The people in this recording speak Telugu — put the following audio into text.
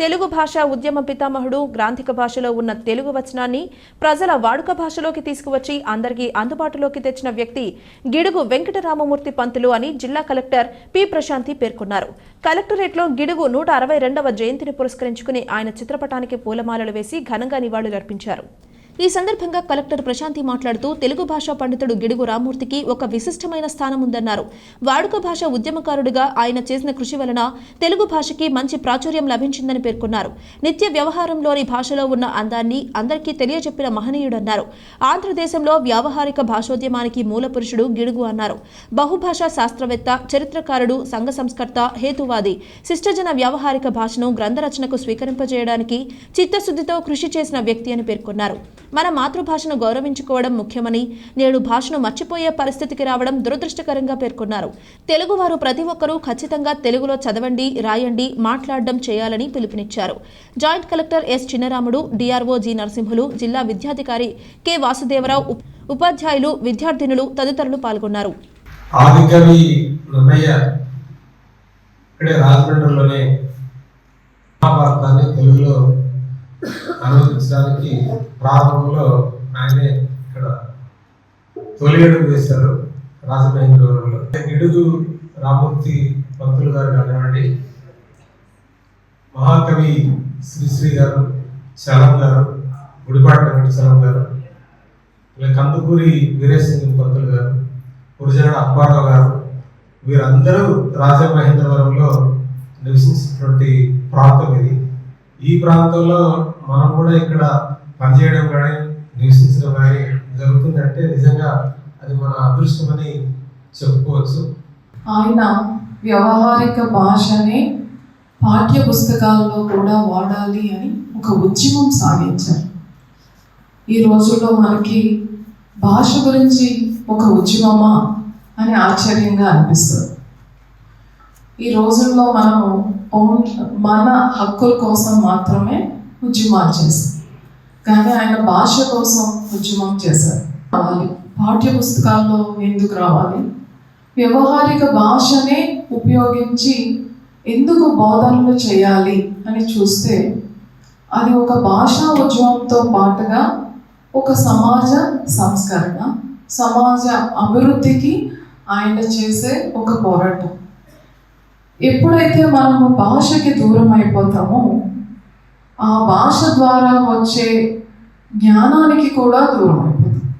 తెలుగు భాష ఉద్యమ పితామహుడు గ్రాంధిక భాషలో ఉన్న తెలుగు వచనాన్ని ప్రజల వాడుక భాషలోకి తీసుకువచ్చి అందరికీ అందుబాటులోకి తెచ్చిన వ్యక్తి గిడుగు వెంకటరామమూర్తి పంతులు అని జిల్లా కలెక్టర్ పి ప్రశాంతి పేర్కొన్నారు. కలెక్టరేట్లో గిడుగు నూట అరవై రెండవ జయంతిని పురస్కరించుకుని ఆయన చిత్రపటానికి పూలమాలలు వేసి ఘనంగా నివాళులర్పించారు. ఈ సందర్భంగా కలెక్టర్ ప్రశాంతి మాట్లాడుతూ తెలుగు భాషా పండితుడు గిడుగు రామూర్తికి ఒక విశిష్టమైన స్థానం ఉందన్నారు. వాడుక భాష ఉద్యమకారుడిగా ఆయన చేసిన కృషి వలన తెలుగు భాషకి మంచి ప్రాచుర్యం లభించిందని పేర్కొన్నారు. నిత్య వ్యవహారంలోని భాషలో ఉన్న అందాన్ని అందరికీ తెలియజెప్పిన మహనీయుడన్నారు. ఆంధ్రదేశంలో వ్యావహారిక భాషోద్యమానికి మూల పురుషుడు గిడుగు అన్నారు. బహుభాషా శాస్త్రవేత్త చరిత్రకారుడు సంఘ సంస్కర్త హేతువాది శిష్టజన వ్యావహారిక భాషను గ్రంథరచనకు స్వీకరింపజేయడానికి చిత్తశుద్ధితో కృషి చేసిన వ్యక్తి అని పేర్కొన్నారు. మన మాతృభాషను గౌరవించుకోవడం ముఖ్యమని నేడు భాషను మర్చిపోయే పరిస్థితికి రావడం దురదృష్టకరంగా పేర్కొన్నారు. తెలుగువారు ప్రతి ఒక్కరూ ఖచ్చితంగా తెలుగులో చదవండి రాయండి మాట్లాడడం చేయాలని పిలుపునిచ్చారు. Joint collector S Chinnaramudu DRO G Narasimhulu జిల్లా విద్యాధికారి కె వాసుదేవరావు ఉపాధ్యాయులు విద్యార్థినులు తదితరులు పాల్గొన్నారు. ఆదికవి నన్నయ్య ఇక్కడే రాజమండ్రిలోనే మహాభారతాన్ని తెలుగులో అనువదించడానికి ప్రారంభంలో ఆయనే ఇక్కడ తొలి అడుగు వేశారు రాజమహేంద్రవరంలో. గిడుగు రామూర్తి పంతులు గారు కానివ్వండి మహాకవి శ్రీశ్రీ గారు చలం గారు గుడిపాటి వెంకట గారు ఇలా కందుకూరి వీరేశలింగం పంతులు గారు గురుజన అప్పారావు గారు వీరందరూ రాజమహేంద్రవరంలో నివసించినటువంటి ప్రాంతం ఇది. ఈ ప్రాంతంలో మనం కూడా ఇక్కడ పనిచేయడం కానీ నివసించడం కానీ జరుగుతుందంటే నిజంగా అది మన అదృష్టమని చెప్పుకోవచ్చు. ఆయన వ్యవహారిక భాషని పాఠ్య పుస్తకాల్లో కూడా వాడాలి అని ఒక ఉద్యమం సాగించారు. ఈ రోజుల్లో మనకి భాష గురించి ఒక ఉద్యమమా అని ఆశ్చర్యంగా అనిపిస్తుంది. ఈ రోజుల్లో మనము ఓన్ మన హక్కుల కోసం మాత్రమే ఉద్యమాలు చేస్తాం. కానీ ఆయన భాష కోసం ఉద్యమం చేశారు. రావాలి. పాఠ్య పుస్తకాల్లో ఎందుకు రావాలి? వ్యవహారిక భాషనే ఉపయోగించి ఎందుకు బోధనలు చేయాలి అని చూస్తే అది ఒక భాషా ఉద్యమంతో పాటుగా ఒక సమాజ సంస్కరణ సమాజ అభివృద్ధికి ఆయన చేసే ఒక పోరాటం. ఎప్పుడైతే మనము భాషకి దూరం అయిపోతామో ఆ భాష ద్వారా వచ్చే జ్ఞానానికి కూడా దూరం.